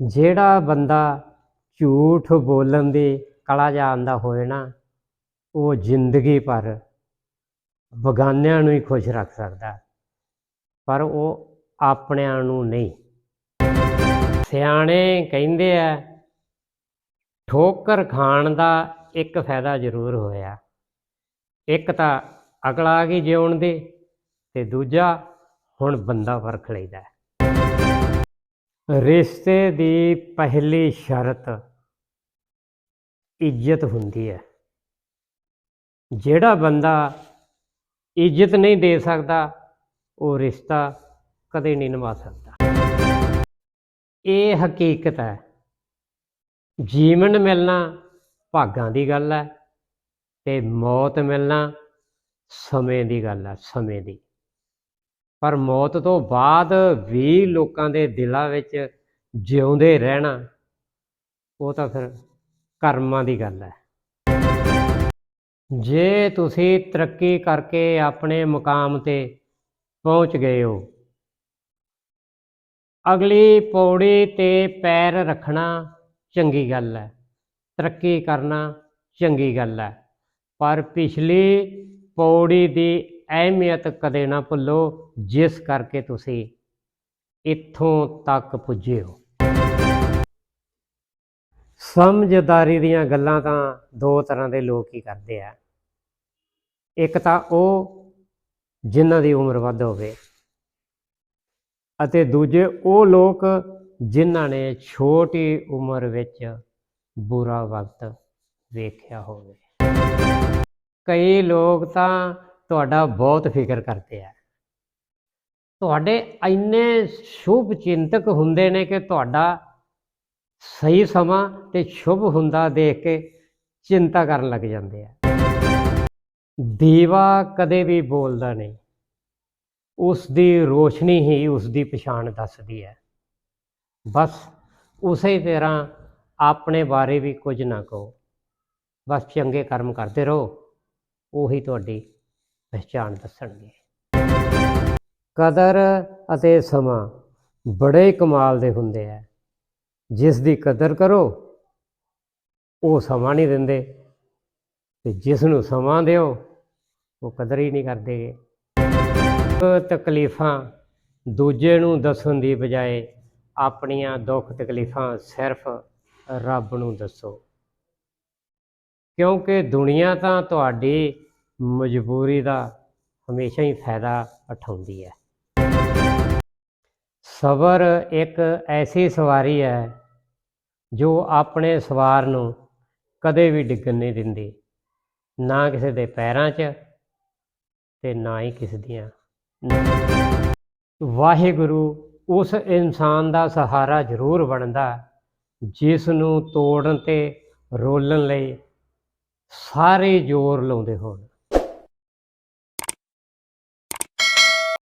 ਜਿਹੜਾ ਬੰਦਾ ਝੂਠ ਬੋਲਣ ਦੀ ਕਲਾ ਜਾਣਦਾ ਹੋਏ ਨਾ, ਉਹ ਜ਼ਿੰਦਗੀ ਭਰ ਬਗਾਨਿਆਂ ਨੂੰ ਹੀ ਖੁਸ਼ ਰੱਖ ਸਕਦਾ, ਪਰ ਉਹ ਆਪਣਿਆਂ ਨੂੰ ਨਹੀਂ। ਸਿਆਣੇ ਕਹਿੰਦੇ ਆ, ਠੋਕਰ ਖਾਣ ਦਾ ਇੱਕ ਫਾਇਦਾ ਜ਼ਰੂਰ ਹੋਇਆ। ਇੱਕ ਤਾਂ ਅਕਲ ਆ ਗਈ ਜਿਉਣ ਦੀ ਤੇ ਦੂਜਾ ਹੁਣ ਬੰਦਾ ਵਰਖ ਲਈਦਾ। ਰਿਸ਼ਤੇ ਦੀ ਪਹਿਲੀ ਸ਼ਰਤ ਇੱਜ਼ਤ ਹੁੰਦੀ ਹੈ। ਜਿਹੜਾ ਬੰਦਾ ਇੱਜ਼ਤ ਨਹੀਂ ਦੇ ਸਕਦਾ, ਉਹ ਰਿਸ਼ਤਾ ਕਦੇ ਨਹੀਂ ਨਿਭਾ ਸਕਦਾ। ਇਹ ਹਕੀਕਤ ਹੈ। ਜੀਵਨ ਮਿਲਣਾ ਭਾਗਾਂ ਦੀ ਗੱਲ ਹੈ ਤੇ ਮੌਤ ਮਿਲਣਾ ਸਮੇਂ ਦੀ ਗੱਲ ਹੈ, ਸਮੇਂ ਦੀ। ਪਰ ਮੌਤ ਤੋਂ ਬਾਅਦ ਵੀ ਲੋਕਾਂ ਦੇ ਦਿਲਾਂ ਵਿੱਚ ਜਿਉਂਦੇ ਰਹਿਣਾ, ਉਹ ਤਾਂ ਫਿਰ ਕਰਮਾਂ ਦੀ ਗੱਲ ਹੈ। ਜੇ ਤੁਸੀਂ ਤਰੱਕੀ ਕਰਕੇ ਆਪਣੇ ਮੁਕਾਮ ਤੇ ਪਹੁੰਚ ਗਏ ਹੋ, ਅਗਲੀ ਪੌੜੀ ਤੇ ਪੈਰ ਰੱਖਣਾ ਚੰਗੀ ਗੱਲ ਹੈ, ਤਰੱਕੀ ਕਰਨਾ ਚੰਗੀ ਗੱਲ ਹੈ। ਪਰ ਪਿਛਲੀ ਪੌੜੀ ਦੀ ਅਹਿਮੀਅਤ ਕਦੇ ਨਾ ਭੁੱਲੋ, ਜਿਸ ਕਰਕੇ ਤੁਸੀਂ ਇੱਥੋਂ ਤੱਕ ਪੁੱਜੇ ਹੋ। ਸਮਝਦਾਰੀ ਦੀਆਂ ਗੱਲਾਂ ਤਾਂ ਦੋ ਤਰ੍ਹਾਂ ਦੇ ਲੋਕ ਹੀ ਕਰਦੇ ਆ। ਇੱਕ ਤਾਂ ਉਹ ਜਿਨ੍ਹਾਂ ਦੀ ਉਮਰ ਵੱਧ ਹੋਵੇ ਅਤੇ ਦੂਜੇ ਉਹ ਲੋਕ ਜਿਨ੍ਹਾਂ ਨੇ ਛੋਟੀ ਉਮਰ ਵਿੱਚ ਬੁਰਾ ਵਕਤ ਵੇਖਿਆ ਹੋਵੇ। ਕਈ ਲੋਕ ਤਾਂ ਤੁਹਾਡਾ ਬਹੁਤ ਫਿਕਰ ਕਰਦੇ ਆ। ਤੁਹਾਡੇ ਇੰਨੇ ਸ਼ੁਭ ਚਿੰਤਕ ਹੁੰਦੇ ਨੇ ਕਿ ਤੁਹਾਡਾ ਸਹੀ ਸਮਾਂ ਤੇ ਸ਼ੁਭ ਹੁੰਦਾ ਦੇਖ ਕੇ ਚਿੰਤਾ ਕਰਨ ਲੱਗ ਜਾਂਦੇ ਆ। ਦੀਵਾ ਕਦੇ ਵੀ ਬੋਲਦਾ ਨਹੀਂ। ਉਸ ਦੀ ਰੋਸ਼ਨੀ ਹੀ ਉਸ ਦੀ ਪਛਾਣ ਦੱਸਦੀ ਹੈ। ਬਸ ਉਸੇ ਤਰ੍ਹਾਂ ਆਪਣੇ ਬਾਰੇ ਵੀ ਕੁਝ ਨਾ ਕਹੋ। ਬਸ ਚੰਗੇ ਕਰਮ ਕਰਦੇ ਰਹੋ। ਉਹੀ ਤੁਹਾਡੀ ਪਛਾਣ ਦੱਸਣਗੇ। ਕਦਰ ਅਤੇ ਸਮਾਂ ਬੜੇ ਕਮਾਲ ਦੇ ਹੁੰਦੇ ਆ। ਜਿਸ ਦੀ ਕਦਰ ਕਰੋ, ਉਹ ਸਮਾਂ ਨਹੀਂ ਦਿੰਦੇ। ਤੇ ਜਿਸ ਨੂੰ ਸਮਾਂ ਦਿਓ, ਉਹ ਕਦਰ ਹੀ ਨਹੀਂ ਕਰਦੇਗੇ ਤਕਲੀਫਾਂ ਦੂਜੇ ਨੂੰ ਦੱਸਣ ਦੀ ਬਜਾਏ ਆਪਣੀਆਂ ਦੁੱਖ ਤਕਲੀਫਾਂ ਸਿਰਫ ਰੱਬ ਨੂੰ ਦੱਸੋ। ਕਿਉਂਕਿ ਦੁਨੀਆ ਤਾਂ ਤੁਹਾਡੀ ਮਜਬੂਰੀ ਦਾ ਹਮੇਸ਼ਾ ਹੀ ਫਾਇਦਾ ਉਠਾਉਂਦੀ ਹੈ। ਸਬਰ ਇੱਕ ਐਸੀ ਸਵਾਰੀ ਹੈ ਜੋ ਆਪਣੇ ਸਵਾਰ ਨੂੰ ਕਦੇ ਵੀ ਡਿੱਗਣ ਨਹੀਂ ਦਿੰਦੀ। ਨਾ ਕਿਸੇ ਦੇ ਪੈਰਾਂ 'ਚ ਤੇ ਨਾ ਹੀ ਕਿਸੇ ਦੀਆਂ। ਵਾਹਿਗੁਰੂ ਉਸ ਇਨਸਾਨ ਦਾ ਸਹਾਰਾ ਜ਼ਰੂਰ ਬਣਦਾ ਜਿਸ ਨੂੰ ਤੋੜਨ ਤੇ ਰੋਲਣ ਲਈ ਸਾਰੇ ਜ਼ੋਰ ਲਾਉਂਦੇ ਹੋਣ।